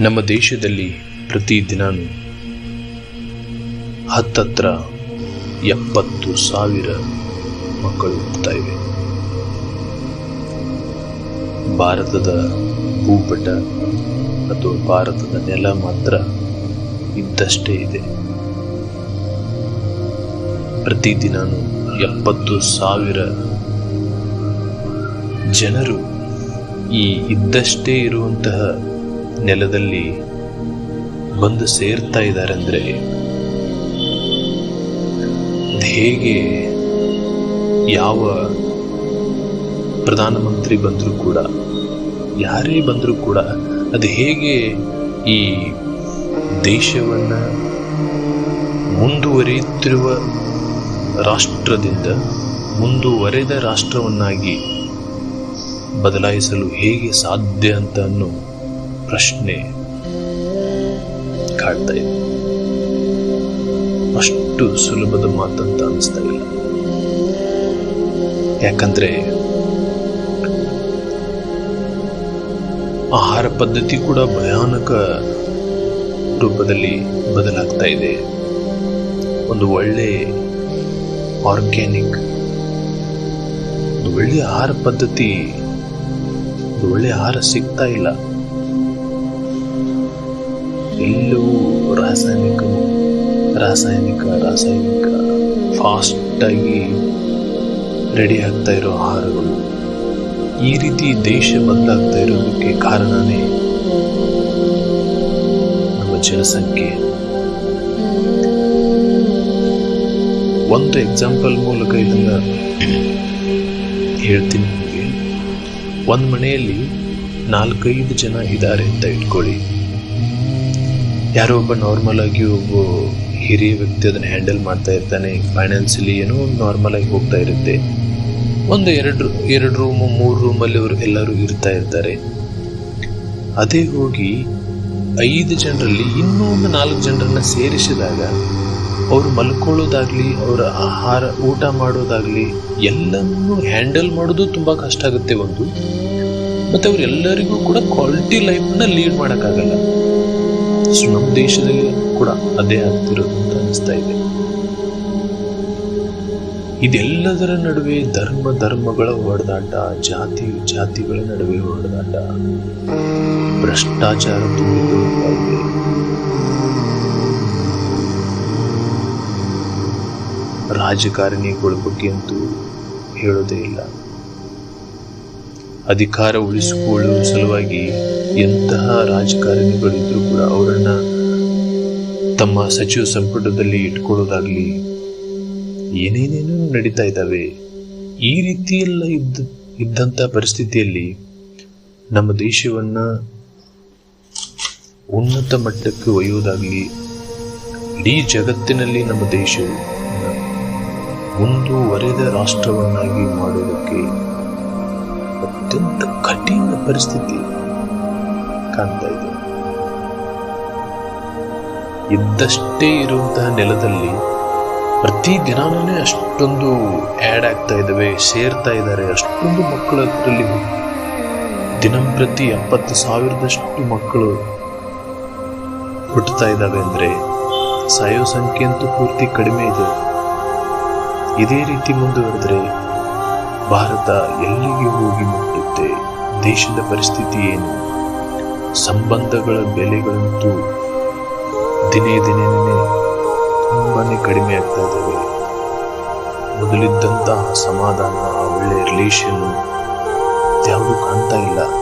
ನಮ್ಮ ದೇಶದಲ್ಲಿ ಪ್ರತಿದಿನಾನು ಹತ್ತತ್ರ ಎಪ್ಪತ್ತು ಸಾವಿರ ಮಕ್ಕಳು ಹೋಗ್ತಾ ಇವೆ. ಭಾರತದ ಭೂಪಟ ಅಥವಾ ಭಾರತದ ನೆಲ ಮಾತ್ರ ಇದ್ದಷ್ಟೇ ಇದೆ. ಪ್ರತಿದಿನಾನು ಎಪ್ಪತ್ತು ಸಾವಿರ ಜನರು ಈ ಇದ್ದಷ್ಟೇ ಇರುವಂತಹ ನೆಲದಲ್ಲಿ ಬಂದು ಸೇರ್ತಾ ಇದ್ದಾರೆ ಅಂದರೆ ಹೇಗೆ ಯಾವ ಪ್ರಧಾನಮಂತ್ರಿ ಬಂದರೂ ಕೂಡ, ಯಾರೇ ಬಂದರೂ ಕೂಡ ಅದು ಹೇಗೆ ಈ ದೇಶವನ್ನು ಮುಂದುವರಿಯುತ್ತಿರುವ ರಾಷ್ಟ್ರದಿಂದ ಮುಂದುವರೆದ ರಾಷ್ಟ್ರವನ್ನಾಗಿ ಬದಲಾಯಿಸಲು ಹೇಗೆ ಸಾಧ್ಯ ಅಂತ ಅನ್ನೋ ಪ್ರಶ್ನೆ ಕಾಡ್ತಾ ಇದೆ. ಅಷ್ಟು ಸುಲಭದ ಮಾತಂತ ಅನಿಸ್ತಾ ಇಲ್ಲ. ಯಾಕಂದ್ರೆ ಆಹಾರ ಪದ್ಧತಿ ಕೂಡ ಭಯಾನಕ ರೂಪದಲ್ಲಿ ಬದಲಾಗ್ತಾ ಇದೆ. ಒಂದು ಒಳ್ಳೆ ಆರ್ಗ್ಯಾನಿಕ್, ಒಂದು ಒಳ್ಳೆ ಆಹಾರ ಪದ್ಧತಿ, ಒಂದು ಒಳ್ಳೆ ಆಹಾರ ಸಿಗ್ತಾ ಇಲ್ಲ. ಎಲ್ಲವೂ ರಾಸಾಯನಿಕ ರಾಸಾಯನಿಕ ರಾಸಾಯನಿಕ ಫಾಸ್ಟ್ ಆಗಿ ರೆಡಿ ಆಗ್ತಾ ಇರೋ ಆಹಾರಗಳು. ಈ ರೀತಿ ದೇಶ ಬದಲಾಗ್ತಾ ಇರೋದಕ್ಕೆ ಕಾರಣನೇ ನಮ್ಮ ಜನಸಂಖ್ಯೆ. ಒಂದು ಎಕ್ಸಾಂಪಲ್ ಮೂಲಕ ಇದನ್ನ ಹೇಳ್ತೀನಿ ನಿಮಗೆ. ಒಂದು ಮನೆಯಲ್ಲಿ ನಾಲ್ಕೈದು ಜನ ಇದ್ದಾರೆ ಅಂತ ಇಟ್ಕೊಳ್ಳಿ. ಯಾರೋ ಒಬ್ಬ ನಾರ್ಮಲ್ ಆಗಿ ಒಬ್ಬ ಹಿರಿಯ ವ್ಯಕ್ತಿ ಅದನ್ನು ಹ್ಯಾಂಡಲ್ ಮಾಡ್ತಾ ಇರ್ತಾನೆ ಫೈನಾನ್ಸಿಯಲಿ ಏನೋ ಒಂದು ನಾರ್ಮಲ್ ಆಗಿ ಹೋಗ್ತಾ ಇರುತ್ತೆ. ಒಂದು ಎರಡು ಎರಡು ರೂಮು ಮೂರು ರೂಮಲ್ಲಿ ಅವರು ಎಲ್ಲರೂ ಇರ್ತಾ ಇರ್ತಾರೆ. ಅದೇ ಹೋಗಿ ಐದು ಜನರಲ್ಲಿ ಇನ್ನೂ ಒಂದು ನಾಲ್ಕು ಜನರನ್ನ ಸೇರಿಸಿದಾಗ ಅವರು ಮಲ್ಕೊಳ್ಳೋದಾಗ್ಲಿ, ಅವರ ಆಹಾರ, ಊಟ ಮಾಡೋದಾಗ್ಲಿ ಎಲ್ಲವನ್ನೂ ಹ್ಯಾಂಡಲ್ ಮಾಡೋದು ತುಂಬ ಕಷ್ಟ ಆಗುತ್ತೆ ಒಂದು. ಮತ್ತು ಅವರೆಲ್ಲರಿಗೂ ಕೂಡ ಕ್ವಾಲಿಟಿ ಲೈಫ್ನ ಲೀಡ್ ಮಾಡೋಕ್ಕಾಗಲ್ಲ. ಸೊ ನಮ್ಮ ದೇಶದಲ್ಲಿ ಕೂಡ ಅದೇ ಆಗ್ತಿರೋದು ಅಂತ ಅನಿಸ್ತಾ ಇದೆ. ಇದೆಲ್ಲದರ ನಡುವೆ ಧರ್ಮ ಧರ್ಮಗಳ ಹೊಡೆದಾಟ, ಜಾತಿ ಜಾತಿಗಳ ನಡುವೆ ಹೊಡೆದಾಟ, ಭ್ರಷ್ಟಾಚಾರ ರಾಜಕಾರಣಿಗಳ ಬಗ್ಗೆ ಅಂತೂ ಹೇಳೋದೇ ಇಲ್ಲ. ಅಧಿಕಾರ ಉಳಿಸಿಕೊಳ್ಳುವ ಸಲುವಾಗಿ ಎಂತಹ ರಾಜಕಾರಣಿಗಳಿದ್ರೂ ಕೂಡ ಅವರನ್ನ ತಮ್ಮ ಸಚಿವ ಸಂಪುಟದಲ್ಲಿ ಇಟ್ಕೊಳ್ಳೋದಾಗ್ಲಿ ಏನೇನೇನೋ ನಡೀತಾ ಇದ್ದಾವೆ. ಈ ರೀತಿಯೆಲ್ಲ ಇದ್ದ ಇದ್ದಂಥ ಪರಿಸ್ಥಿತಿಯಲ್ಲಿ ನಮ್ಮ ದೇಶವನ್ನ ಉನ್ನತ ಮಟ್ಟಕ್ಕೆ ಒಯ್ಯೋದಾಗ್ಲಿ ಇಡೀ ಜಗತ್ತಿನಲ್ಲಿ ನಮ್ಮ ದೇಶವು ಮುಂದುವರೆದ ರಾಷ್ಟ್ರವನ್ನಾಗಿ ಮಾಡೋದಕ್ಕೆ ಅತ್ಯಂತ ಕಠಿಣ ಪರಿಸ್ಥಿತಿ ಕಾಣ್ತಾ ಇದೆ. ಇದ್ದಷ್ಟೇ ಇರುವಂತಹ ನೆಲದಲ್ಲಿ ಪ್ರತಿ ದಿನಾನೇ ಅಷ್ಟೊಂದು ಆ್ಯಡ್ ಆಗ್ತಾ ಇದ್ದಾವೆ ಸೇರ್ತಾ ಇದ್ದಾರೆ ಅಷ್ಟೊಂದು ಮಕ್ಕಳು ಅದರಲ್ಲಿ ದಿನಂಪ್ರತಿ ಎಪ್ಪತ್ತು ಸಾವಿರದಷ್ಟು ಮಕ್ಕಳು ಹುಟ್ಟುತ್ತಾ ಇದ್ದಾವೆ ಅಂದರೆ ಸಾಯೋ ಸಂಖ್ಯೆ ಅಂತೂ ಪೂರ್ತಿ ಕಡಿಮೆ ಇದೆ. ಇದೇ ರೀತಿ ಮುಂದುವರೆದ್ರೆ ಭಾರತ ಎಲ್ಲಿಗೆ ಹೋಗಿ ಮುಟ್ಟುತ್ತೆ? ದೇಶದ ಪರಿಸ್ಥಿತಿ ಏನು? ಸಂಬಂಧಗಳ ಬೆಲೆಗಳಂತೂ ದಿನೇ ದಿನೇ ತುಂಬಾ ಕಡಿಮೆ ಆಗ್ತಾ ಇದ್ದಾವೆ ಮೊದಲಿದ್ದಂತಹ ಸಮಾಧಾನ ಒಳ್ಳೆಯ ರಿಲೇಷನ್ ಯಾವುದು ಕಾಣ್ತಾ ಇಲ್ಲ.